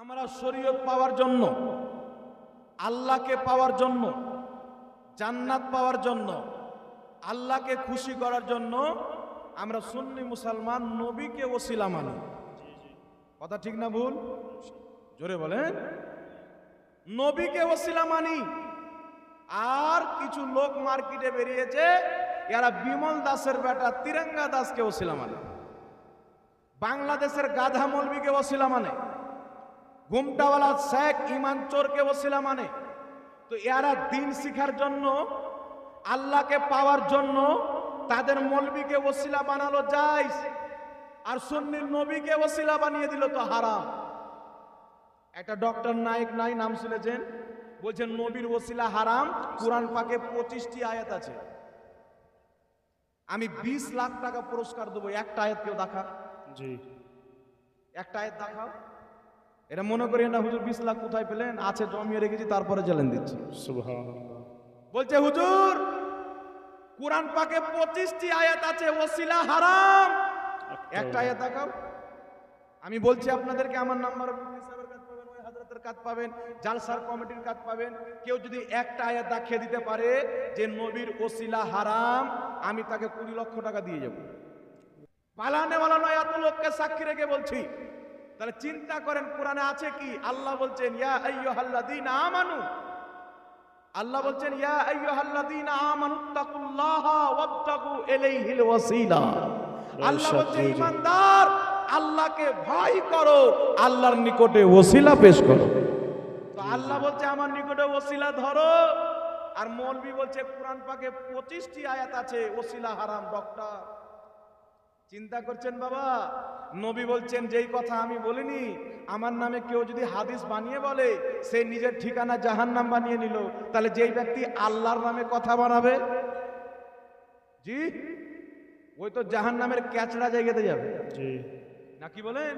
আমরা শরীয়ত পাওয়ার জন্য, আল্লাহকে পাওয়ার জন্য, জান্নাত পাওয়ার জন্য, আল্লাহকে খুশি করার জন্য আমরা সুন্নি মুসলমান নবীকে ওসিলা মানি। কথা ঠিক না ভুল? জোরে বলেন। নবীকে ওসিলা মানি। আর কিছু লোক মার্কেটে বেরিয়েছে, এরা বিমল দাসের বেটা তিরঙ্গা দাসকে ওসিলা মানে। বাংলাদেশের গাধা মলবিকে ওসিলা মানে। ঘুমটাওয়ালা শেখ ইমান চোরকে ওসিলা মানে। তো এরা দিন শিখার জন্য আল্লাহকে পাওয়ার জন্য তাদের মলবিকে ওসিলা বানালো যায় আর সন্নির নবীকে ওসিলা বানিয়ে দিল তো হারাম। একটা ডক্টর নায়ক নাই নাম শুনেছেন? বলছেন নবীর ওসিলা হারাম কোরআন পাকে পঁচিশটি আয়াত আছে। আমি বিশ লাখ টাকা পুরস্কার দেবো একটা আয়াত কেউ দেখা জি। একটা আয়াত দেখাও। এটা মনে করি না হুজুর বিশ লাখ কোথায় পেলেন? আছে জমিয়ে রেখেছি তারপরে চ্যালেঞ্জ দিচ্ছি। বলছে হুজুর কোরআন পাকে পঁচিশটি আয়াত আছে ওসিলা হারাম। একটা আয়াত দেখাও। আমি বলছি আপনাদেরকে আমার নাম্বার সাহেবের কাজ পাবেন ওই কাজ পাবেন জালসার কমিটির কাজ পাবেন। কেউ যদি একটা আয়াত দেখিয়ে দিতে পারে যে নবীর ওসিলা হারাম আমি তাকে কুড়ি লক্ষ টাকা দিয়ে যাব। পালানে ওয়ালা নয় এত লোককে সাক্ষী রেখে বলছি তাহলে চিন্তা করেন কোরআনে আছে কি? আল্লাহ বলছেন ইয়া আইয়ুহাল্লাযীনা আমানু। আল্লাহ বলছেন ইয়া আইয়ুহাল্লাযীনা আমানু তাকুল্লাহা ওয়াবতাগু ইলাইহিল ওয়াসিলা। আল্লাহ বলছেন ঈমানদার আল্লাহকে ভয় করো আল্লাহর নিকটে ওসিলা পেশ করো। তো আল্লাহ বলছে আমার নিকটে ওসিলা ধরো। আর মৌলবি বলছে কোরআন পাকে পঁচিশটি আয়াত আছে ওসিলা হারাম ডক্টর চিন্তা করছেন বাবা? নবী বলছেন যেই কথা আমি বলিনি আমার নামে কেউ যদি হাদিস বানিয়ে বলে সে নিজের ঠিকানা জাহান্নাম বানিয়ে নিল। তাহলে যেই ব্যক্তি আল্লাহর নামে কথা বানাবে জি ওই তো জাহান নামের ক্যাচড়া জায়গাতে যাবে। জি। নাকি বলেন?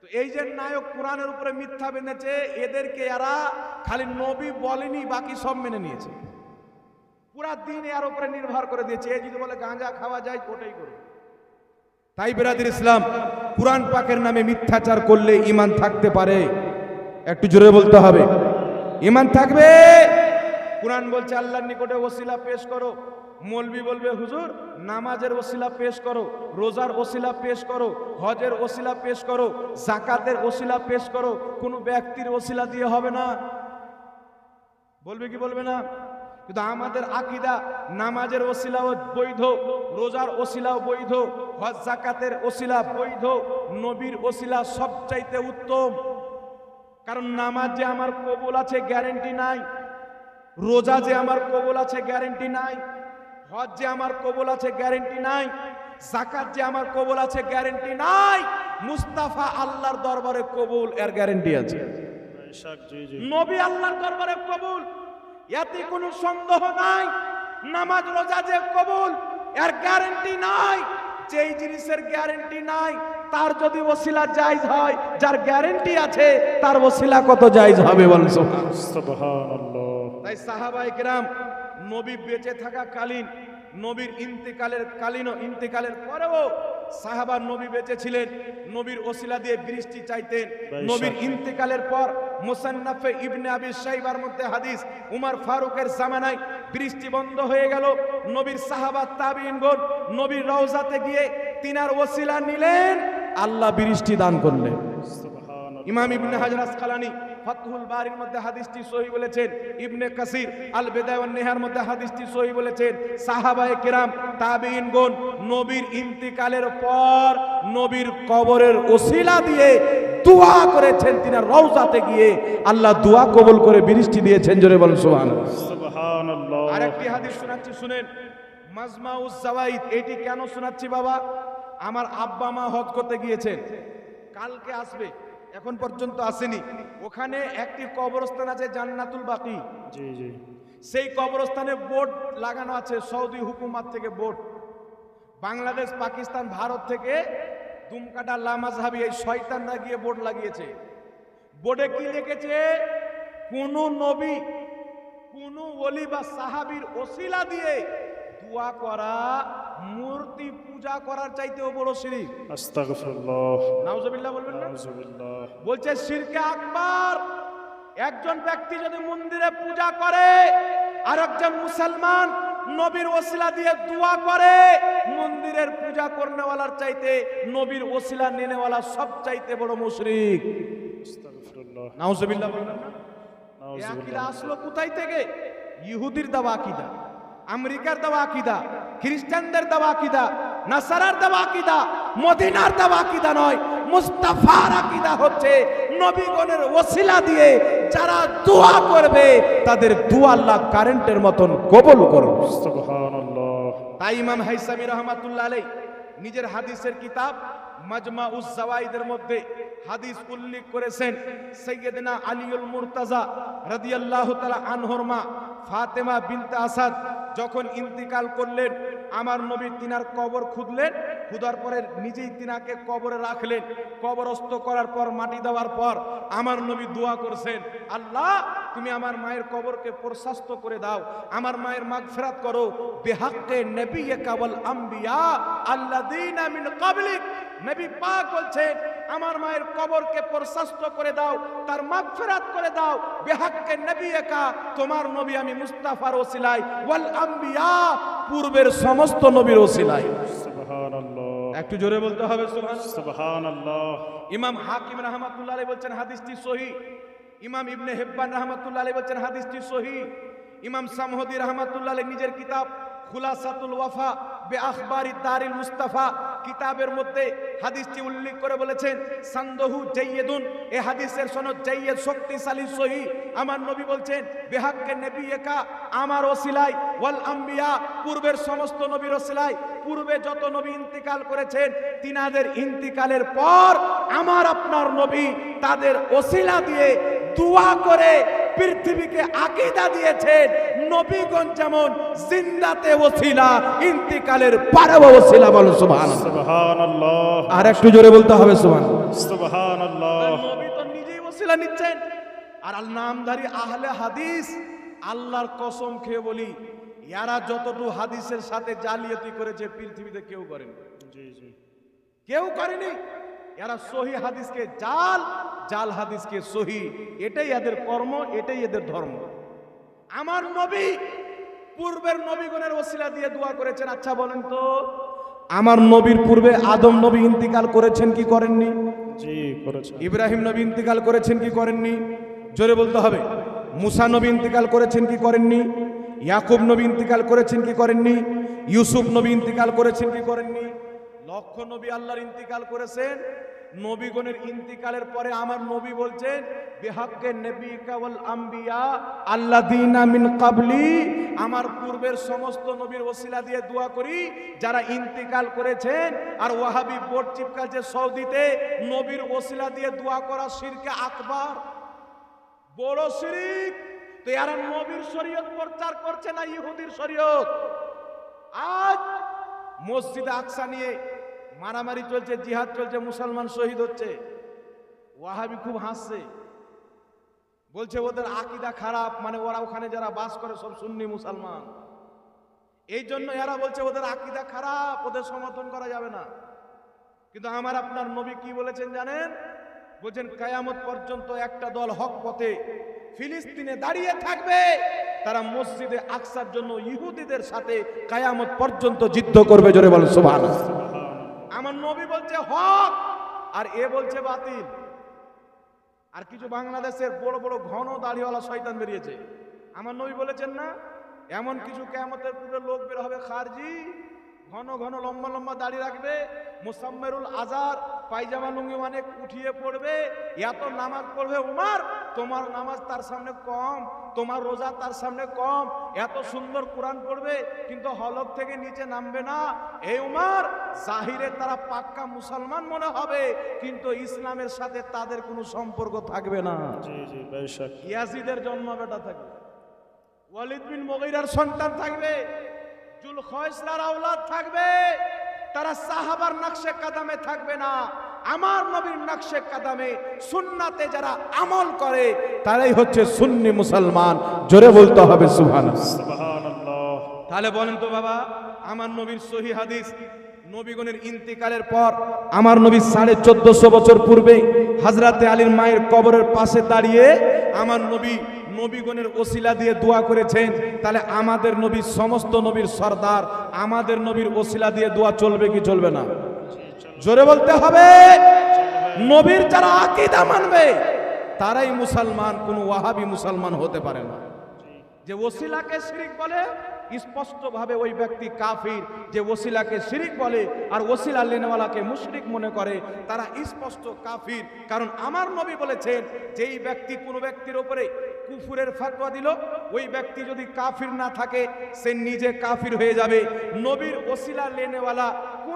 তো এই যে নায়ক কোরআনের উপরে মিথ্যা বেঁধেছে এদেরকে এরা খালি নবী বলেনি বাকি সব মেনে নিয়েছে। পুরা দিন এর উপরে নির্ভর করে দিয়েছে। এ যদি বলে গাঁজা খাওয়া যায় ওটাই করো তাই বেরাদির ইসলাম, কোরআন পাকের নামে মিথ্যাচার করলে ইমান থাকতে পারে। একটু জোরে বলতে হবে। ইমান থাকবে? কোরআন বলছে, আল্লাহর নিকটে ওসিলা পেশ করো। মৌলবি বলবে, হুজুর, নামাজের ওসিলা পেশ করো, রোজার ওসিলা পেশ করো, হজের ওসিলা পেশ করো জাকাতের ওসিলা পেশ করো, কোনো ব্যক্তির ওসিলা দিয়ে হবে না। বলবে কি বলবে না? কিন্তু আমাদের আকিদা নামাজের ওসিলাও বৈধ রোজার ওসিলাও বৈধ হজ জাকাতের ওসিলা বৈধ নবীর ওসিলা সবচাইতে উত্তম। কারণ নামাজ যে আমার কবুল আছে গ্যারেন্টি নাই। রোজা যে আমার কবুল আছে গ্যারেন্টি নাই। হজ যে আমার কবুল আছে গ্যারেন্টি নাই। জাকাত যে আমার কবুল আছে গ্যারেন্টি নাই। মুস্তাফা আল্লাহর দরবারে কবুল এর গ্যারেন্টি আছে। নবী আল্লাহর দরবারে কবুল এতে কোনো সন্দেহ নাই। নামাজ রোজা যে কবুল এর গ্যারেন্টি নাই। যেই জিনিসের গ্যারেন্টি নাই তার যদি ওসিলা জায়েজ হয় যার গ্যারেন্টি আছে তার ওসিলা কত জায়েজ হবে বলেন তাই সাহাবাই কিরাম নবী বেঁচে থাকা কালীন নবীর ইন্তেকালের কালীন ইন্তেকালের পরেও সাহাবা নবী বেঁচে ছিলেন নবীর ওসিলা দিয়ে বৃষ্টি চাইতেন। নবীর ইন্তেকালের পর মুসান্নাফে ইবনে আবি সাইবার মধ্যে হাদিস উমার ফারুকের জামানায় বৃষ্টি বন্ধ হয়ে গেল। নবীর সাহাবা তাবিনগণ নবীর রওজাতে গিয়ে তিনার ওসিলা নিলেন আল্লাহ বৃষ্টি দান করলেন। ইমাম ইবনে হাজার আসকালানি ফাতহুল বারির মধ্যে হাদিসটি সহি বলেছেন ইবনে কাসির আল বেদায় নেহার মধ্যে হাদিসটি সহি বলেছেন সাহাবায়ে কেরাম তাবিইনগণ নবীর ইন্তিকালের পর নবীর কবরের ওসিলা দিয়ে দোয়া করেছেন তিনি রওজাতে গিয়ে আল্লাহ দোয়া কবুল করে বৃষ্টি দিয়েছেন জোরে বলেন সুবহানাল্লাহ। সুবহানাল্লাহ। আরেকটি হাদিস শোনাচ্ছি শুনেন মাজমাউজ জাওয়াইদ এটি কেন শোনাচ্ছি বাবা? আমার আব্বা মা হজ করতে গিয়েছেন কালকে আসবে। এখন পর্যন্ত আসেনি। ওখানে একটি কবরস্থান আছে জান্নাতুল বাকি। জি জি। সেই কবরস্থানে বোর্ড লাগানো আছে সৌদি হুকুমাত থেকে বোর্ড বাংলাদেশ পাকিস্তান ভারত থেকে দুমকাটা লামাজহাবি এই শয়তানরা গিয়ে বোর্ড লাগিয়েছে। বোর্ডে কি লিখেছে? কোন নবী কোন ওলি বা সাহাবির ওসিলা দিয়ে দোয়া করা মূর্তি পূজা করার চাইতেও বড় শিরিক। আস্তাগফিরুল্লাহ। নাউজুবিল্লাহ বলবেন না? নাউজুবিল্লাহ। বলছে শিরকে আকবার একজন ব্যক্তি যদি মন্দিরে পূজা করে আর একজন মুসলমান নবীর ওসিলা দিয়ে দোয়া করে মন্দিরের পূজা করনেওয়ালার চাইতে নবীর ওসিলা নেনেওয়ালা সব চাইতে বড় মুশরিক। আস্তাগফিরুল্লাহ। নাউজুবিল্লাহ বলবেন না? নাউজুবিল্লাহ। আসলো কোথায় থেকে? ইহুদির দেওয়া আকিদা। আমেরিকার দেওয়া আকিদা খ্রিস্টানদের দেওয়া আকিদা নাসারার দেওয়া আকিদা মদিনার দেওয়া আকিদা নয় মুস্তাফার আকিদা হচ্ছে নবীগণের ওসিলা দিয়ে যারা দোয়া করবে তাদের দোয়া আল্লাহ কারেন্টের মতন কবল করবে সুবহানাল্লাহ। তাই ইমাম হাইসামি রহমাতুল্লাহ আলাই নিজের হাদিসের কিতাব মাজমা উস জাওয়াইদের মধ্যে হাদিস উল্লেখ করেছেন সৈয়দনা আলিউল মুরতাজা রাদিয়াল্লাহু তাআলা আনহর মা ফাতেমা বিনতে আসাদ যখন ইন্তিকাল করলেন, আমার নবী তিনার কবর খুদলেন খুদার পরে নিজেই তিনাকে কবরে রাখলেন। কবরস্থ করার পর, মাটি দেওয়ার পর আমার নবী দোয়া করছেন, আল্লাহ, তুমি আমার মায়ের কবরকে প্রশস্ত করে দাও, আমার মায়ের মাগ ফেরাত করো। বেহাক্কে নবী কাবল আম্বিয়া আল্লাযীনা মিন ক্বাবলিক। নবী পাক বলছেন আমার মায়ের কবরকে প্রশস্ত করে দাও তার মাগফিরাত করে দাও। বেহাক্কে নবী একা তোমার নবী আমি মুস্তাফার ওসিলাই ওয়াল আম্বিয়া পূর্বের সমস্ত নবীর ওসিলাই সুবহানাল্লাহ। একটু জোরে বলতে হবে সুবহান সুবহানাল্লাহ। ইমাম হাকিম রহমাতুল্লাহ আলাইহি বলছেন হাদিসটি সহি। ইমাম ইবনে হেব্বান রহমাতুল্লাহ আলাইহি বলছেন হাদিসটি সহি। ইমাম সামহদি রহমাতুল্লাহ আলাইহি নিজের কিতাব খুলাসাতুল ওয়াফা বে আখবারি দারিল মুস্তাফা কিতাবের মধ্যে হাদিসটি উল্লেখ করে বলেছেন, সান্দহু জাইয়্যিদুন এ হাদিসের সনদ জাইয়্যিদ শক্তিশালী, সহি। আমার নবী বলছেন, বেহাক্কে নবী একা আমার ওসিলাই ওয়াল আম্বিয়া পূর্বের সমস্ত নবীর ওসিলাই, পূর্বে যত নবী ইন্তিকাল করেছেন, তিনাদের ইন্তিকালের পর আমার আপনার নবী তাদের ওসিলা দিয়ে দোয়া করে পৃথিবীকে আকিদা দিয়েছেন। নবীগঞ্জ যেমন জিন্দাতে ওসিলা ইন্তিকালের পারেও ওসিলা বলো সুবহান সুবহানাল্লাহ। আর একটু জোরে বলতে হবে সুবহান সুবহানাল্লাহ। নবী তো নিজেই ওসিলা নিচ্ছেন। আর আল নামধারী আহলে হাদিস আল্লাহর কসম খেয়ে বলি ইয়ারা যতটুকু হাদিসের সাথে জালিয়াতি করেছে পৃথিবীতে কেউ করেনি। জি জি। কেউ করেনি। এরা সহি হাদিসকে জাল জাল হাদিসকে সহি। এটাই এদের কর্ম এটাই এদের ধর্ম। আমার নবী পূর্বের নবীগণের ওসিলা দিয়ে দোয়া করেছেন আচ্ছা বলেন তো আমার নবীর পূর্বে আদম নবী ইন্তিকাল করেছেন কি করেননি? জি করেছেন। ইব্রাহিম নবী ইন্তিকাল করেছেন কি করেননি? জোরে বলতে হবে। মুসা নবী ইন্তিকাল করেছেন কি করেননি? ইয়াকুব নবী ইন্তিকাল করেছেন কি করেননি? ইউসুফ নবী ইন্তিকাল করেছেন কি করেননি? লক্ষ নবী আল্লাহর ইন্তিকাল করেছেন নবীগণের ইন্তিকালের পরে আমার নবী বলছেন, বিহাক্কে নবী কাওয়াল আম্বিয়া আল্লাযীনা মিন কাবলি। আমার পূর্বের সমস্ত নবীর ওসিলা দিয়ে দোয়া করি, যারা ইন্তিকাল করেছেন আর ওয়াহাবি বোর্ড চিপকাছে সৌদিতে নবীর ওসিলা দিয়ে দোয়া করা শিরকে আকবার। বড় শিরিক। তো এরা নবীর শরীয়ত প্রচার করছে না ইহুদির শরীয়ত? আজ মসজিদ আকসা নিয়ে মারামারি চলছে, জিহাদ চলছে, মুসলমান শহীদ হচ্ছে। ওয়াহাবি খুব হাসছে। বলছে, ওদের আকিদা খারাপ মানে ওরা ওখানে যারা বাস করে সব সুন্নি মুসলমান। এই জন্য এরা বলছে, ওদের আকিদা খারাপ, ওদের সমর্থন করা যাবে না। কিন্তু আমার আপনার নবী কি বলেছেন জানেন? বলছেন, কায়ামত পর্যন্ত একটা দল হক পথে ফিলিস্তিনে দাঁড়িয়ে থাকবে। তারা মসজিদে আকসার জন্য ইহুদিদের সাথে কায়ামত পর্যন্ত যুদ্ধ করবে। জোরে বল সুবহান আমার নবী বলছে হক, আর এ বলছে বাতিল। আর কিছু বাংলাদেশের বড় বড় ঘন দাড়িওয়ালা শয়তান বেরিয়েছে। আমার নবী বলেছেন না, এমন কিছু কেমতের পূর্বে লোক বের হবে খারজি, ঘন ঘন লম্বা লম্বা দাড়ি রাখবে, মুসাম্মেরুল আজার, পায়জামা লুঙ্গি অনেক উঠিয়ে পড়বে, এত নামাজ পড়বে উমার তোমার নামাজ তার সামনে কম তোমার রোজা তার সামনে কম এত সুন্দর কোরআন পড়বে কিন্তু হলক থেকে নিচে নামবে না। এই উমার জাহিরে তারা পাক্কা মুসলমান মনে হবে কিন্তু ইসলামের সাথে তাদের কোনো সম্পর্ক থাকবে না। জি জি বেশক ইয়াজিদের জন্ম বেটা থাকবে ওয়ালিদ বিন মুগীরার সন্তান থাকবে জুল খয়সলার আওলাদ থাকবে তারা সাহাবার নকশে কাদামে থাকবে না। আমার নবীর নকশে কাদামে সুন্নাতে যারা আমল করে তারাই হচ্ছে সুন্নি মুসলমান। জোরে বলতে হবে সুবহানাল্লাহ। তাহলে বলেন তো বাবা আমার নবীর সহি হাদিস নবীগণের ইন্তিকালের পর আমার নবী সাড়ে চোদ্দশো বছর পূর্বে হাজরাতে আলীর মায়ের কবরের পাশে দাঁড়িয়ে আমার নবী নবীগণের ওসিলা দিয়ে দোয়া করেছেন তাহলে আমাদের নবী সমস্ত নবীর সর্দার আমাদের নবীর ওসিলা দিয়ে দোয়া চলবে কি চলবে না? জোরে বলতে হবে। নবীর যারা আকিদা মানবে, তারাই মুসলমান, কোন ওয়াহাবি মুসলমান হতে পারে না। যে ওসিলাকে শিরিক বলে স্পষ্ট ভাবে ওই ব্যক্তি কাফির। যে ওসিলাকে শিরিক বলে আর ওসিলা লেনওয়ালাকে মুশরিক মনে করে, তারা স্পষ্ট কাফির। কারণ আমার নবী বলেছেন, যেই ব্যক্তি কোনো ব্যক্তির উপরে কুফুরের ফাতোয়া দিল, ওই ব্যক্তি যদি কাফির না থাকে, সে নিজে কাফির হয়ে যাবে। নবীর ওসিলা লেনেওয়ালা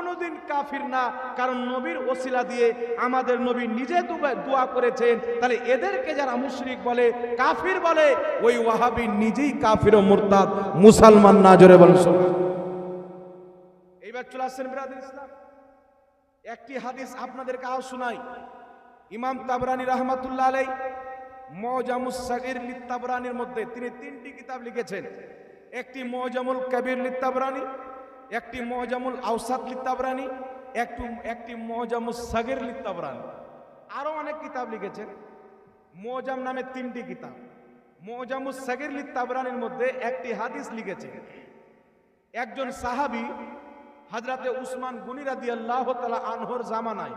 কোনোদিন কাফির না, কারণ নবীর ওসিলা দিয়ে আমাদের নবী নিজে দোয়া করেছেন। তাহলে এদেরকে যারা মুশরিক বলে, কাফির বলে, ওই ওয়াহাবি নিজেই কাফির ও মুরতাদ, মুসলমান না, জোরে বলেন এইবার চলে আসছেন বিরাদুল ইসলাম। একটি হাদিস আপনাদেরকে আও শোনাই। ইমাম তাবরানী রহমাতুল্লাহ আলাই মজামুস সাগির লিত্তাবরানির মধ্যে তিনি তিনটি কিতাব লিখেছেন। একটি মজামুল কবির লিত্তাবরানি একটি মজামুল আউসাদ লিত্তাবরানি, একটু, একটি মজামুস সাগির লিত্তাবরানি। আরও অনেক কিতাব লিখেছেন। মজাম নামে তিনটি কিতাব। মজামুস সাগির লিত্তাবরানির মধ্যে একটি হাদিস লিখেছেন। একজন সাহাবী হাজরাতে উসমান গুনি রাদিয়াল্লাহু তালা আনহর জামানায়,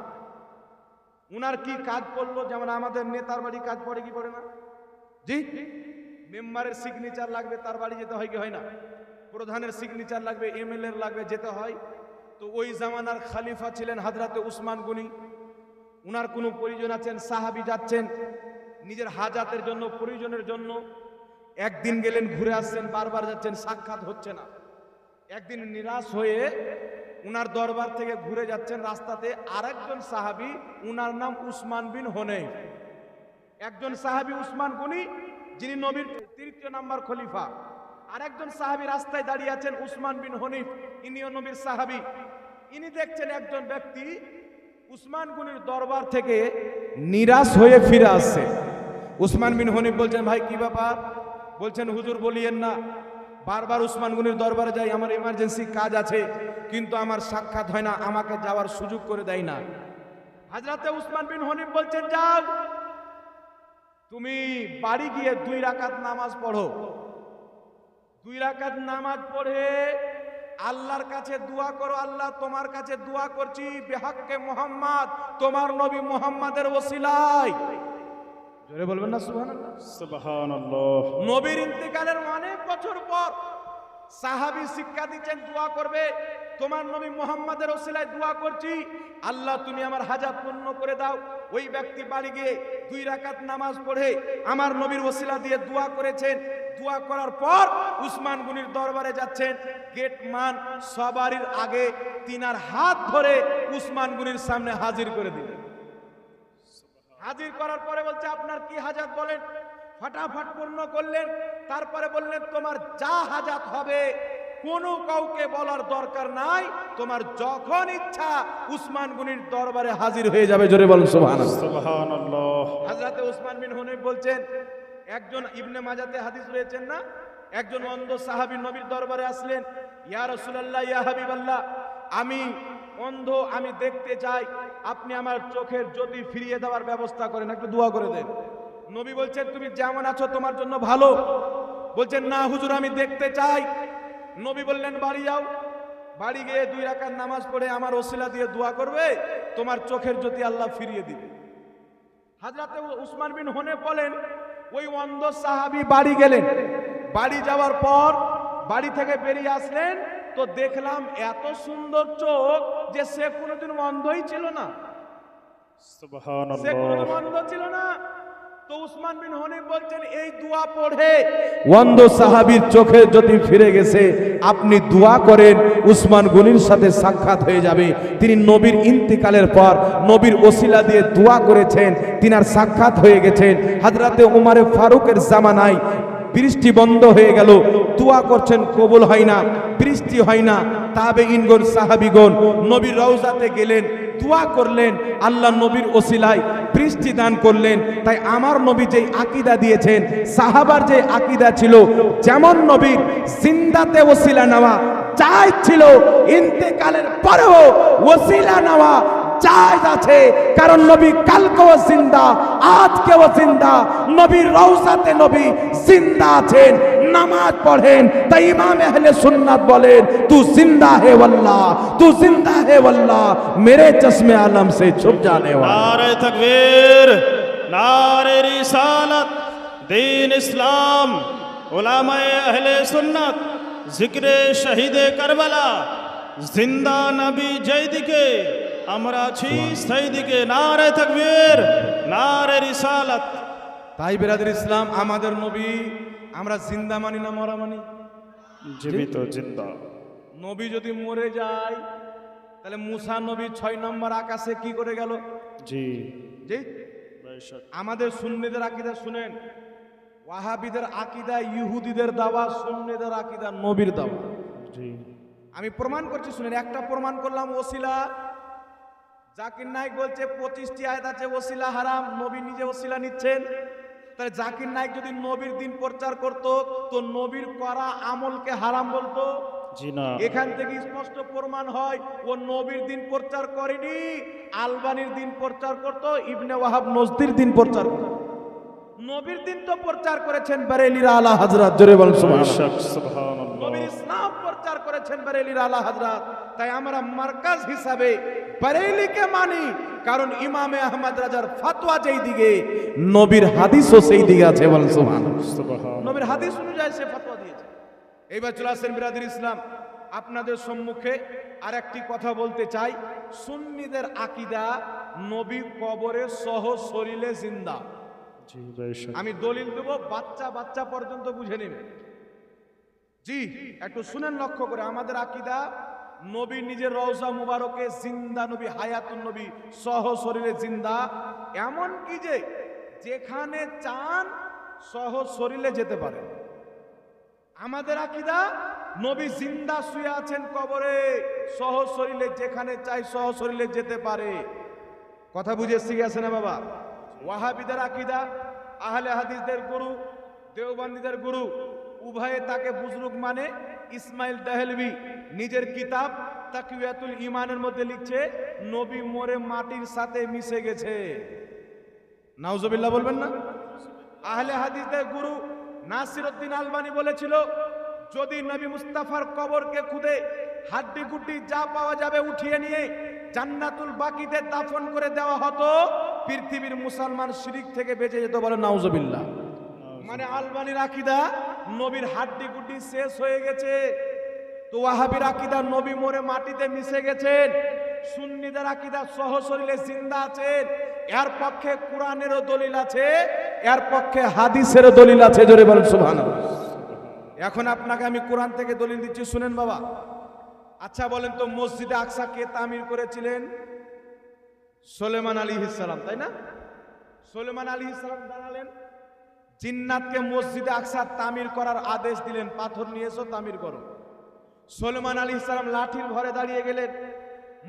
উনার কি কাজ পড়ল? যেমন আমাদের নেতার বাড়ি কাজ পড়ে কি পড়ে না? জি? মেম্বারের সিগনেচার লাগবে, তার বাড়ি যেতে হয় কি হয় না? প্রধানের সিগনেচার লাগবে এমএলএর লাগবে, যেতে হয়। তো ওই জামানার খালিফা ছিলেন হাজরাতে উসমান গুনি। উনার কোনো প্রয়োজন আছেন সাহাবি যাচ্ছেন নিজের হাজাতের জন্য, প্রয়োজনের জন্য। একদিন গেলেন, ঘুরে আসছেন, বারবার যাচ্ছেন, সাক্ষাৎ হচ্ছে না। একদিন নিরাশ হয়ে উনার দরবার থেকে ঘুরে যাচ্ছেন রাস্তাতে। আরেকজন সাহাবি, উনার নাম উসমান বিন হনেফ একজন সাহাবি উসমান গুনি, যিনি নবীর তৃতীয় নাম্বার খলিফা। আরেকজন সাহাবি রাস্তায় দাঁড়িয়ে আছেন, উসমান বিন হনিফ। ইনিও নবীর সাহাবি। ইনি দেখছেন একজন ব্যক্তি উসমান গুনির দরবার থেকে নিরাশ হয়ে ফিরে আসছে। উসমান বিন হনিফ বলছেন, ভাই, কি ব্যাপার? বলছেন, হুজুর, বলিয়েন না। বারবার উসমান গুনির দরবারে যাই, আমার ইমার্জেন্সি কাজ আছে, কিন্তু আমার সাক্ষাৎ হয় না, আমাকে যাওয়ার সুযোগ করে দেয় না। হাজরাতে উসমান বিন হনিফ বলছেন, যাও। তুমি বাড়ি গিয়ে দুই রাকাত নামাজ পড়ো। দুই রাকাত নামাজ পড়ে আল্লাহর কাছে দোয়া করো আল্লাহ তোমার কাছে দোয়া করছি বেহাক্কে মোহাম্মদ তোমার নবী মোহাম্মদের ওসিলায়। জোরে বলবেন না সুবহানাল্লাহ? সুবহানাল্লাহ। নবীর ইন্তেকালের অনেক বছর পর সাহাবি শিক্ষা দিচ্ছেন, দোয়া করবে। তোমার নবী মোহাম্মদের ওসিলায় দোয়া করছি। আল্লাহ, তুমি আমার হাজার পূর্ণ করে দাও। ওই ব্যক্তি বাড়ি গিয়ে দুই রাকাত নামাজ পড়ে আমার নবীর ওসিলা দিয়ে দোয়া করেছেন। দোয়া করার পর উসমান গুনির দরবারে যাচ্ছেন। গেট মান সবারির আগে তিনার হাত ধরে উসমান গুনির সামনে হাজির করে দিলেন। হাজির করার পরে বলছে, আপনার কি হাজাত বলেন? ফটাফট পূর্ণ করলেন তারপরে বললেন তোমার যা হাজাত হবে কোনো কাউকে বলার দরকার নাই। তোমার যখন ইচ্ছা উসমান গুনির দরবারে হাজির হয়ে যাবে। জোরে বলুন সুবহানাল্লাহ। হাজরাতে উসমান বিন হুনাইফ বলছেন একজন ইবনে মাজাতে হাদিস রয়েছেন না? একজন অন্ধ সাহাবী নবীর দরবারে আসলেন ইয়া রাসূলুল্লাহ ইয়া হাবিবাল্লাহ আমি অন্ধ আমি দেখতে চাই। আপনি আমার চোখের জ্যোতি ফিরিয়ে দেওয়ার ব্যবস্থা করেন একটু দোয়া করে দেন। নবী বলছেন তুমি যেমন আছো তোমার জন্য ভালো। বলছেন না হুজুর আমি দেখতে চাই। নবী বললেন বাড়ি যাও। বাড়ি গিয়ে দুই রাকাত নামাজ পড়ে আমার ওসিলা দিয়ে দোয়া করবে তোমার চোখের জ্যোতি আল্লাহ ফিরিয়ে দিবে। হাজরাতে উসমান বিন হনে বলেন ওই অন্ধ সাহাবি বাড়ি গেলেন। বাড়ি যাওয়ার পর বাড়ি থেকে বেরিয়ে আসলেন তো দেখলাম এত সুন্দর চোখ যে সে কোনোদিন অন্ধই ছিল না। সে কোনোদিন অন্ধ ছিল না। তো উসমান বিন হনিফ বলছেন, এই দোয়া পড়ে। অন্ধ সাহাবীর চোখে যদি ফিরে গেছে, আপনি দোয়া করেন, উসমান গনির সাথে সাক্ষাৎ হয়ে যাবে। তিনি নবীর ইন্তিকালের পর নবীর ওসিলা দিয়ে দোয়া করেছেন, তিনার সাক্ষাৎ হয়ে গেছেন। হাজরাতে উমারে ফারুকের জামানায় বৃষ্টি বন্ধ হয়ে গেল। দোয়া করছেন, কবুল হয় না, বৃষ্টি হয় না। তাবে ইনগন সাহাবিগণ নবীর রওজাতে গেলেন। দোয়া করলেন, আল্লাহ নবীর ওসিলায় বৃষ্টি দান করলেন। তাই আমার নবী যেই আকিদা দিয়েছেন, সাহাবার যে আকিদা ছিল, যেমন নবীর জিন্দাতে ওসিলা নেওয়া চাই ছিল, ইন্তেকালের পরেও ওসিলা নেওয়া জায়েজ আছে। কারণ নবী কালকেও জিন্দা, আজকেও জিন্দা, নবীর রওজাতে নবী জিন্দা আছেন। নামাজ পড়েন তাই ইমাম আহলে সুন্নাত বলেন তু জিন্দা হে আল্লাহ তু জিন্দা হে আল্লাহ মেরে চশমে আলম সে ছুপ জানে নারে তকবীর নারে রিসালাত دین اسلام علماء اہل سنت ذکر شہید کربلا জিন্দা নবী জয়দিকে আমরা আছি সেইদিকে নারে তকবীর নারে রিসালাত। তাই বিরাদের ইসলাম আমাদের নবী আমরা জিন্দা মানি না মরা মানি? জীবিত জিন্দা। নবী যদি মরে যায় তাহলে মুসা নবী ছয় নম্বর আকাশে কি করে গেল? জি। জি। আমাদের সুন্নিদের আকিদা শুনেন। ওয়াহাবিদের আকিদা ইহুদিদের দাওয়া সুন্নিদের আকিদা নবীর দাওয়া। জি। আমি প্রমাণ করছি শুনেন একটা প্রমাণ করলাম ওসিলা। জাকির নাইক বলছে পঁচিশটি আয়াত আছে ওসিলা হারাম নবী নিজে ওসিলা নিচ্ছেন। তাহলে জাকির নায়ক যদি নবীর দিন প্রচার করত তো নবীর করা আমলকে হারাম বলতো? এখান থেকে স্পষ্ট প্রমাণ হয় ও নবীর দিন প্রচার করেনি আলবানির দিন প্রচার করত ইবনে ওয়াহাব নজদির দিন প্রচার করত। নবীর দিন তো প্রচার করেছেন বারেলির আলা হাজরাত জোরে বল বেশক সুবহানাল্লাহ। নবীর ইসলাম প্রচার করেছেন বারেলির আলা হাজরাত তাই আমরা মার্কাজ হিসাবে বারেলিকে মানি কারণ ইমামে আহমদ রাজার ফতোয়া যেই দিকে নবীর হাদিসও সেই দিকে আছে বল সুবহানাল্লাহ। সুবহান নবীর হাদিস অনুযায়ী সে ফতোয়া দিয়েছে। এইবার চলে আসেন বিরাদির ইসলাম। আপনাদের সম্মুখে আর একটি কথা বলতে চাই। সুন্নিদের আকিদা নবী কবরে সহ শরীরে জিন্দা। আমি দলিল দেব, বাচ্চা বাচ্চা পর্যন্ত বুঝে নেবে। জি, একটু শুনেন লক্ষ্য করে, আমাদের আকিদা, নবী নিজের রওজা মুবারকে জিন্দা নবী, হায়াতুন নবী, সহ শরীরে জিন্দা। এমন কি যে, যেখানে চান সহ শরীরে যেতে পারে। আমাদের আকিদা, নবী জিন্দা শুয়ে আছেন কবরে, সহ শরীরে যেখানে চাই সহ শরীরে যেতে পারে। কথা বুঝে শিখে না বাবা? ওয়াহাবিদের আকিদা, আহলে হাদিসদের গুরু, দেওবান্দিদের গুরু, উভয়ে তাকে বুজরুগ মানে ইসমাইল দাহেলবি নিজের কিতাব তাকিয়াতুল ইমানের মধ্যে লিখছে, নবী মরে মাটির সাথে মিশে গেছে। নাউজবিল্লাহ বলবেন না? আহলে হাদিসদের গুরু নাসিরউদ্দিন আলবানি বলেছিল, যদি নবী মুস্তাফার কবরকে খুদে হাড্ডি গুড্ডি যা পাওয়া যাবে উঠিয়ে নিয়ে জান্নাতুল বাকিতে দাফন করে দেওয়া হতো পৃথিবীর মুসলমান শিরিক থেকে বেঁচে যেত বলে নাউজবিল্লাহ। মানে আলবানির আকিদা নবীর হাড্ডি গুড্ডি শেষ হয়ে গেছে। তো ওয়াহাবির আকিদা নবী মরে মাটিতে মিশে গেছেন। সুন্নিদের আকিদা সহ শরীরে জিন্দা আছেন। এর পক্ষে কোরআনেরও দলিল আছে, এর পক্ষে হাদিসেরও দলিল আছে, জোরে বলেন সুবহানাল্লাহ। এখন আপনাকে আমি কোরআন থেকে দলিল দিচ্ছি, শুনেন বাবা। আচ্ছা বলেন তো, মসজিদে আকসা কে তামির করেছিলেন? সোলেমান আলী ইসলাম তাই না? সোলেমান আলী ইসলাম দাঁড়ালেন। জিন্নাতকে মসজিদে আকসা তামির করার আদেশ দিলেন, পাথর নিয়ে এসো তামির করো। সোলেমান আলী ইসলাম লাঠির ঘরে দাঁড়িয়ে গেলেন।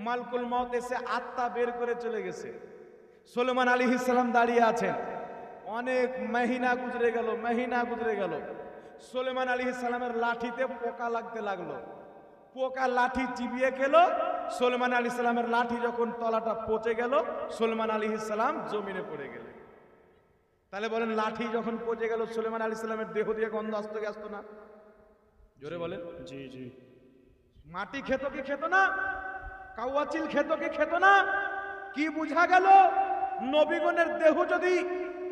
মালকুল মত এসে আত্মা বের করে চলে গেছে। সোলেমান আলী ইসলাম দাঁড়িয়ে আছেন। অনেক মেহিনা গুজরে গেল, মেহিনা গুজরে গেল। সোলেমান আলী ইসলামের লাঠিতে পোকা লাগতে লাগল। পোকা লাঠি চিবিয়ে খেল সোলেমান আলী ইসলামের লাঠি যখন তলাটা পচে গেল সোলেমান আলী ইসলাম জমিনে পড়ে গেলেন। তাহলে বলেন লাঠি যখন পচে গেল সুলেমান আলী ইসলামের দেহ দিয়ে গন্ধ আসতো কি আসতো না? জোরে বলেন। জি জি। মাটি খেত কি খেত না? কাউয়াচিল খেত কি খেত না? কি বুঝা গেল? নবীগণের দেহ যদি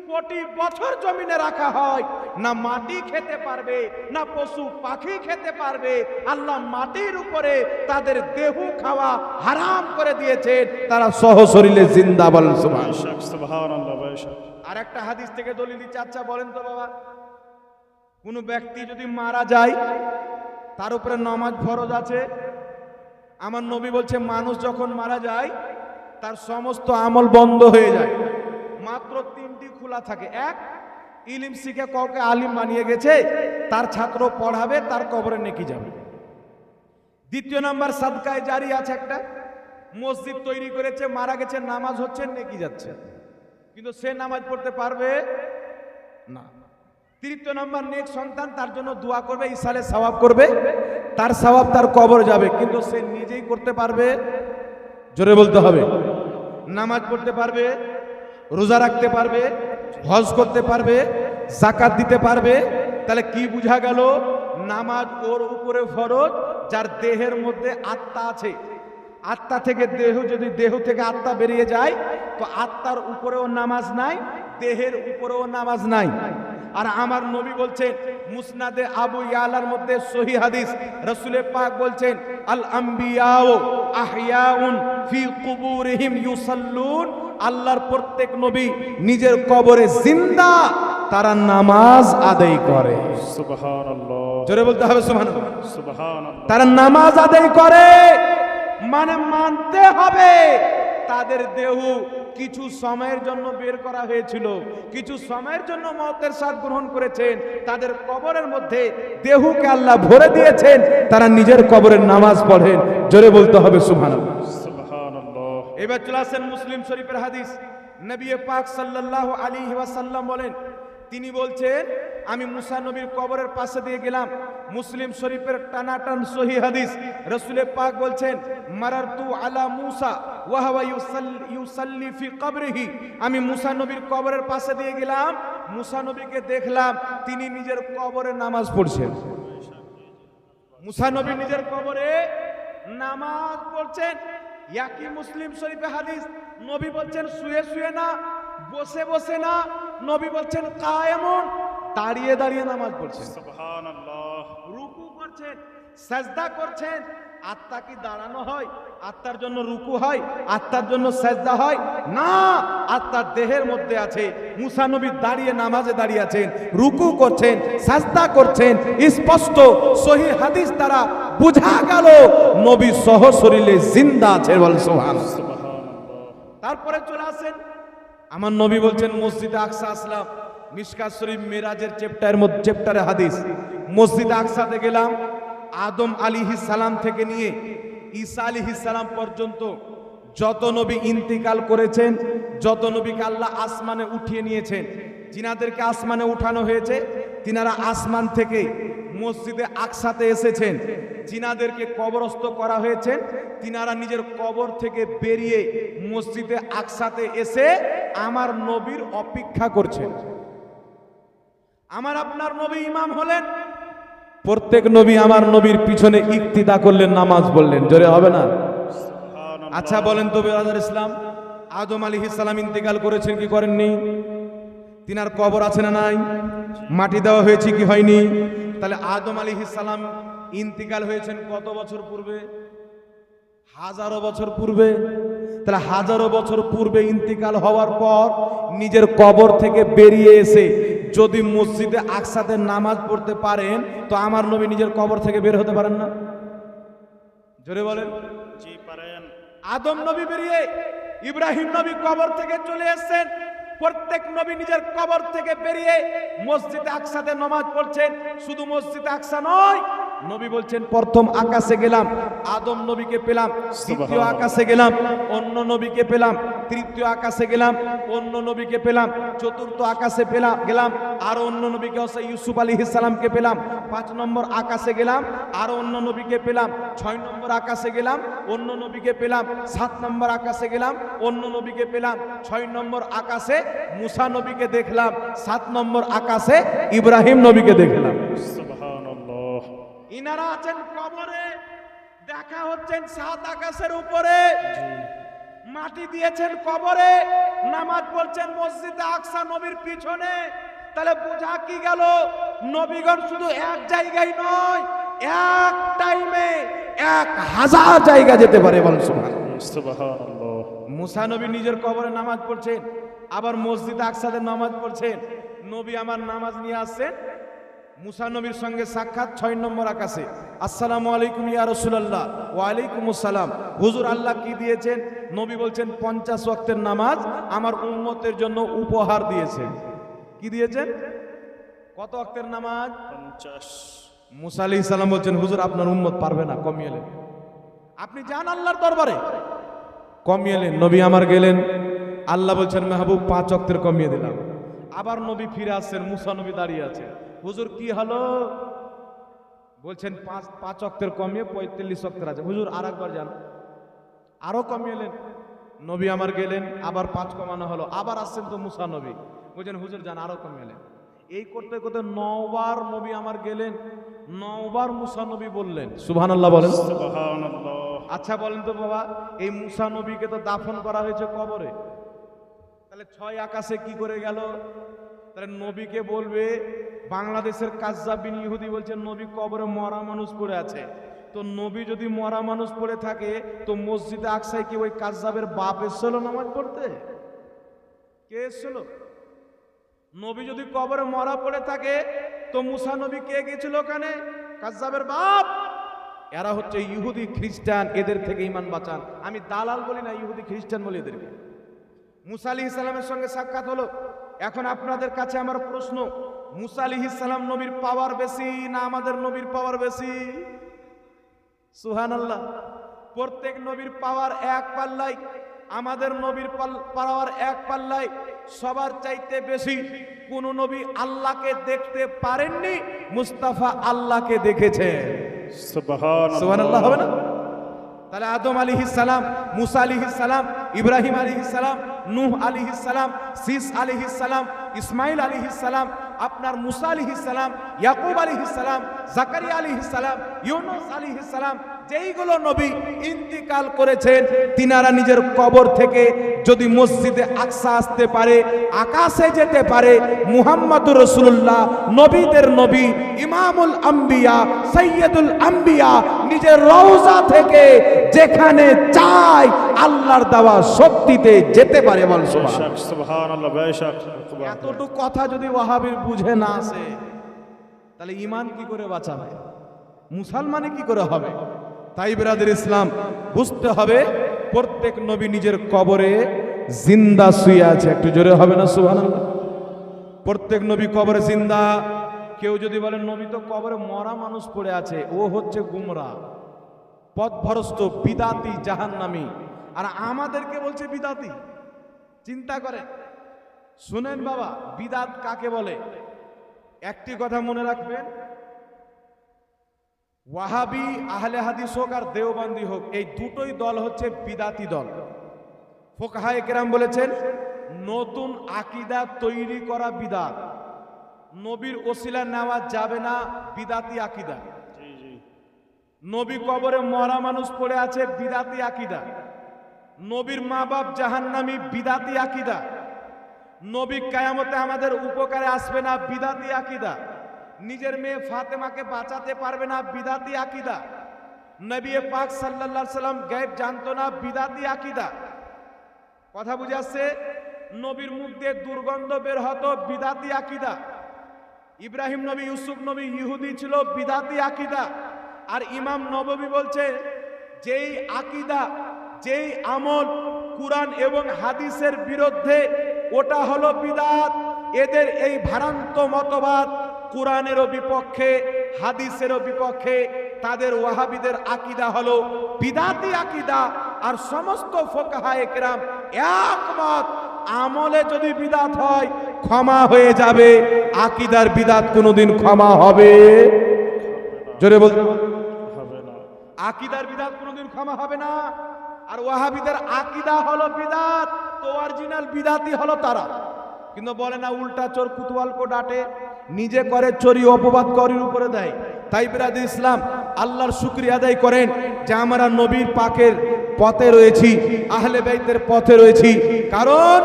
কোটি বছর জমিনে রাখা হয় না মাটি খেতে পারবে না পশু পাখি খেতে পারবে আল্লাহ মাটির উপরে তাদের দেহ খাওয়া হারাম করে দিয়েছেন তারা সহ শরীরে জিন্দা বলেন আর একটা হাদিস থেকে দলিল দিচ্ছে আচ্ছা বলেন তো বাবা। কোনো ব্যক্তি যদি মারা যায় তার উপরে নামাজ ফরজ আছে? আমার নবী বলছে মানুষ যখন মারা যায় তার সমস্ত আমল বন্ধ হয়ে যায়। মাত্র তিনটি খোলা থাকে। এক, ইলিম শিখে কাউকে আলিম বানিয়ে গেছে, তার ছাত্র পড়াবে, তার কবরে নেকি যাবে। দ্বিতীয় নাম্বার, সাদকায় জারি আছে একটা। মসজিদ তৈরি করেছে, মারা গেছে, নামাজ হচ্ছে, নেকি যাচ্ছে। কিন্তু সে নামাজ পড়তে পারবে না। তৃতীয় নম্বর, নেক সন্তান, তার জন্য দোয়া করবে, ইসালে সওয়াব করবে, তার সওয়াব তার কবর যাবে, কিন্তু সে নিজেই করতে পারবে। জোরে বলতে হবে। নামাজ পড়তে পারবে রোজা রাখতে পারবে, হজ করতে পারবে জাকাত দিতে পারবে। তাহলে কি বুঝা গেল? নামাজ ওর উপরে ফরজ, যার দেহের মধ্যে আত্মা আছে। আত্মা থেকে দেহ, যদি দেহ থেকে আত্মা বেরিয়ে যায়, তো আত্মার উপরেও নামাজ নাই, দেহের উপরেও নামাজ নাই। আর আমার নবী বলছেন, মুসনাদে আবু ইয়ালার মধ্যে সহি হাদিস রসুলে পাক বলছেন আল আম্বিয়াও আহিয়াউন ফি কুবুরিহিম ইউসাল্লুন আল্লাহর প্রত্যেক নবী নিজের কবরে জিন্দা তারা নামাজ আদায় করে। জোরে বলতে হবে আল্লাহ তারা নামাজ আদায় করে। মানে মানতে হবে। তাদের দেহ কিছু সময়ের জন্য বের করা হয়েছিল। কিছু সময়ের জন্য মতের স্বাদ গ্রহণ করেছেন। তাদের কবরের মধ্যে দেহকে আল্লাহ ভরে দিয়েছেন। তারা নিজের কবরের নামাজ পড়েন। জোরে বলতে হবে আল্লাহ এবার চলে আসেন মুসলিম শরীফের হাদিস। নবী পাক সাল্লাল্লাহু আলাইহি ওয়াসাল্লাম বলেন, তিনি বলছেন, আমি মুসা নবীর কবরের পাশে দিয়ে গেলাম। মুসলিম শরীফের টানাটান সহি হাদিস। রসুলে পাক বলছেন, মারারতু আলা মুসা ওয়াহাওয়া কবরিহি। আমি মুসা নবীর কবরের পাশে দিয়ে গেলাম। মুসা নবীকে দেখলাম, তিনি নিজের কবরে নামাজ পড়ছেন। মুসা নবী নিজের কবরে নামাজ পড়ছেন। ইয়াকি মুসলিম শরীফে হাদিস নবী বলছেন শুয়ে শুয়ে না বসে বসে না। নবী বলছেন কায়েমন। দাঁড়িয়ে দাঁড়িয়ে নামাজ পড়ছেন। রুকু করছেন সাজদা করছেন আত্মা কি দাঁড়ানো হয়? আত্মার জন্য রুকু হয়? আত্মার জন্য সাজদা হয়? না আত্মার দেহের মধ্যে আছে। মুসা নবী দাঁড়িয়ে নামাজে দাঁড়িয়ে আছেন রুকু করছেন সাজদা করছেন। স্পষ্ট সহি হাদিস দ্বারা বোঝা গেল, নবী সহ শরীরে জিন্দা আছে তারপরে চলে আসেন, আমার নবী বলছেন, মসজিদে আকসা আসলাম মিশকাত শরীফ মিরাজের চ্যাপ্টারের মধ্যে চ্যাপ্টারে হাদিস। মসজিদে আকসাতে গেলাম, আদম আলিহি সালাম থেকে নিয়ে ঈসা আলিহি সালাম পর্যন্ত যত নবী ইন্তিকাল করেছেন, যত নবীকে আল্লাহ আসমানে উঠিয়ে নিয়েছেন, যিনাদেরকে আসমানে উঠানো হয়েছে, তিনারা আসমান থেকে মসজিদে আকসাতে এসেছেন। যিনাদেরকে কবরস্থ করা হয়েছে। তিনারা নিজের কবর থেকে বেরিয়ে মসজিদে আকসাতে এসে আমার নবীর অপেক্ষা করছেন। আমার আপনার নবী ইমাম হলেন। প্রত্যেক নবী আমার নবীর পিছনে ইক্তিদা করলেন নামাজ বললেন জোরে হবে না? আচ্ছা বলেন তো বেরাদার ইসলাম আদম আলী ইসলাম ইন্তেকাল করেছেন কি করেননি? তিনার কবর আছে না নাই? মাটি দেওয়া হয়েছে কি হয়নি? তাহলে আদম আলী সালাম ইন্তিকাল হয়েছেন কত বছর পূর্বে? হাজারো বছর পূর্বে। তাহলে হাজারো বছর পূর্বে ইন্তিকাল হওয়ার পর নিজের কবর থেকে বেরিয়ে এসে যদি মসজিদে আকসাতে নামাজ পড়তে পারেন তো আমার নবী নিজের কবর থেকে বের হতে পারেন না? জোরে বলেন। জি পারেন। আদম নবী বেরিয়ে ইব্রাহিম নবী কবর থেকে চলে এসেছেন। প্রত্যেক নবী নিজের কবর থেকে বেরিয়ে মসজিদে আকসাতে নমাজ পড়ছেন। শুধু মসজিদে আকসা নয় নবী বলছেন প্রথম আকাশে গেলাম আদম নবীকে পেলাম দ্বিতীয় আকাশে গেলাম অন্য নবীকে পেলাম তৃতীয় আকাশে গেলাম অন্য নবীকে পেলাম চতুর্থ আকাশে পেলাম গেলাম আর অন্য নবীকে হচ্ছে ইউসুফ আলী ইসালামকে পেলাম পাঁচ নম্বর আকাশে গেলাম আর অন্য নবীকে পেলাম ছয় নম্বর আকাশে গেলাম অন্য নবীকে পেলাম সাত নম্বর আকাশে গেলাম অন্য নবীকে পেলাম ছয় নম্বর আকাশে মুসা নবীকে দেখলাম সাত নম্বর আকাশে ইব্রাহিম নবীকে দেখলাম। ইনারা আছেন কবরে দেখা হচ্ছেন সাত আকাশের উপরে। মাটি দিয়েছেন কবরে নামাজ পড়ছেন মসজিদে আকসা নবীর পিছনে। তাহলে বোঝা কি গেল? নবীগণ শুধু এক জায়গায় নয় এক টাইমে এক হাজার জায়গা যেতে পারে বল সুবহানাল্লাহ। সুবহান আল্লাহ মুসা নবী নিজের কবরে নামাজ পড়ছেন আবার মসজিদ আকসাদের নামাজ পড়ছেন। নবী আমার নামাজ নিয়ে আসছেন মুসা নবীর সঙ্গে সাক্ষাৎ ছয় নম্বর আকাশে। আসসালামু আলাইকুম ইয়া রাসূলুল্লাহ। ওয়ালাইকুম আসসালাম হুজুর আল্লাহ কি দিয়েছেন? নবী বলছেন পঞ্চাশ ওয়াক্তের নামাজ আমার উম্মতের জন্য উপহার দিয়েছেন। কি দিয়েছেন? কত ওয়াক্তের নামাজ? পঞ্চাশ। মুসা আলাইহিস সালাম বলছেন হুজুর আপনার উম্মত পারবে না কমিয়ে নেন আপনি যান আল্লাহর দরবারে। কমিয়ে এলেন নবী আমার গেলেন। আল্লাহ বলছেন মেহবুব পাঁচ অক্তের কমিয়ে দিলাম। আবার নবী ফিরে আসছেন মুসা নবী দাঁড়িয়ে আছে হুজুর কি হলো? বলছেন পাঁচ পাঁচ অক্তের কমিয়ে পঁয়তাল্লিশ অক্তের আছে। হুজুর আর একবার যান আরও কমিয়ে এলেন। নবী আমার গেলেন আবার পাঁচ কমানো হলো। আবার আসছেন তো মুসা নবী। বলছেন হুজুর যান আরও কমিয়ে এলেন। এই করতে করতে নবার নবী আমার গেলেন নবার মুসা নবী বললেন। সুবহান আল্লাহ বলেন আচ্ছা বলেন তো বাবা এই মুসা নবীকে তো দাফন করা হয়েছে কবরে। তাহলে ছয় আকাশে কি করে গেল? তাহলে নবীকে বলবে বাংলাদেশের কাজ্জাবিন ইহুদি বলছেন নবী কবরে মরা মানুষ পড়ে আছে। তো নবী যদি মরা মানুষ পড়ে থাকে, তো মসজিদে আকসায় কি ওই কাজ্জাবের বাপ এসেছিল নামাজ পড়তে? কে এসেছিল? নবী যদি কবরে মরা পড়ে থাকে, তো মুসা নবী কে গেছিল ওখানে? কাজ্জাবের বাপ। এরা হচ্ছে ইহুদি খ্রিস্টান, এদের থেকে ইমান বাঁচান। আমি দালাল বলি না, ইহুদি খ্রিস্টান বলি এদেরকে। মুসা আলি ইসলামের সঙ্গে সাক্ষাৎ হলো। এখন আপনাদের কাছে আমার প্রশ্ন মুসা আলি ইসলাম নবীর পাওয়ার বেশি না আমাদের নবীর পাওয়ার বেশি? সুহান আল্লাহ প্রত্যেক নবীর পাওয়ার এক পাল্লাই আমাদের নবীর পাওয়ার এক পাল্লাই সবার চাইতে বেশি। কোন নবী আল্লাহকে দেখতে পারেননি মুস্তাফা আল্লাহকে সুবহানাল্লাহ। হবে না? তাহলে আদম আলী সালাম মুসা আলী সালাম ইব্রাহিম আলী সালাম নূহ আলী সালাম সিস আলী সালাম ইসমাইল আলী সালাম আপনার মুসা আলী সালাম ইয়াকুব আলী সালাম জাকারিয়া আলী সালাম ইউনুস আলী সালাম যেইগুলো নবী ইন্তিকাল করেছেন তিনারা নিজের কবর থেকে যদি মসজিদে আকসা আসতে পারে আকাশে যেতে পারে মুহাম্মদুর রসুল্লাহ নবীদের নবী ইমামুল আম্বিয়া সৈয়দুল আম্বিয়া নিজের রওজা থেকে যেখানে চায় আল্লাহর দেওয়া শক্তিতে যেতে পারে বেশক। এতটুকু কথা যদি ওয়াহাবির বুঝে না আসে, তাহলে ইমান কি করে বাঁচাবে? মুসলমানে কি করে হবে? তাই বেরাদের ইসলাম, বুঝতে হবে প্রত্যেক নবী নিজের কবরে জিন্দা শুয়ে আছে। একটু জোরে হবে না, সুবহানাল্লাহ? প্রত্যেক নবী কবরে জিন্দা। কেউ যদি বলে, নবী তো কবরে মরা মানুষ পড়ে আছে, ও হচ্ছে গুমরা, পথভ্রষ্ট, বিদাতি, জাহান্নামী। আর আমাদেরকে বলছে বিদাতি। চিন্তা করে শুনেন বাবা, বিদাত কাকে বলে? একটি কথা মনে রাখবেন। ওয়াহাবি, আহলে হাদিস হোক আর দেওবান্দি হোক, এই দুটোই দল হচ্ছে বিদাতি দল। ফোকাহায় কেরাম বলেছেন, নতুন আকিদা তৈরি করা বিদাত। নবীর ওসিলা নেওয়া যাবে না বিদাতি আকিদা। নবী কবরে মরা মানুষ পড়ে আছে বিদাতি আকিদা। নবীর মা বাপ জাহান্নামী বিদাতি আকিদা। নবী কায়ামতে আমাদের উপকারে আসবে না বিদাতি আকিদা। নিজের মেয়ে ফাতেমাকে বাঁচাতে পারবে না বিদাতি আকিদা। নবী পাক সাল্লাল্লাহু সাল্লাম গায়েব জানতো না বিদাতি আকিদা। কথা বুঝে আসছে? নবীর মুখ দিয়ে দুর্গন্ধ বের হতো বিদাতি আকিদা। ইব্রাহিম নবী, ইউসুফ নবী, ইহুদি ছিল বিদাতি আকিদা। আর ইমাম নববী বলছে, যেই আকিদা, যেই আমল কুরআন এবং হাদিসের বিরুদ্ধে ওটা হলো বিদাত। এদের এই ভারান্ত মতবাদ কোরআনেরও বিপক্ষে হাদিসেরও বিপক্ষে তাদের ওয়াহাবিদের আকিদা হলো বিদাতি আকিদা। আর সমস্ত ফোকাহায়ে কেরাম একমত আমলে যদি বিদাত হয় ক্ষমা হয়ে যাবে। আকিদার বিদাত কোনোদিন ক্ষমা হবে। জোরে না। আকিদার বিদাত কোনোদিন ক্ষমা হবে না। আর ওয়াহাবিদের আকিদা হলো বিদাত। তো অরিজিনাল বিদাতি হলো তারা। কিন্তু বলে না, উল্টা চোর কুতুয়ালকো ডাটে, নিজে করে চোরি অপবাদ করির উপরে দেয়। তাই বিরাদ ইসলাম, আল্লাহর শুক্রিয়া আদায় করেন যে আমরা নবীর পাকের পথে রয়েছি, আহলে বাইতের পথে রয়েছি। কারণ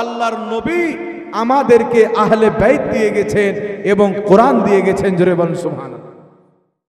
আল্লাহর নবী আমাদেরকে আহলে বাইত দিয়ে গেছেন এবং কোরআন দিয়ে গেছেন, জোরে বলুন সুবহানাল্লাহ।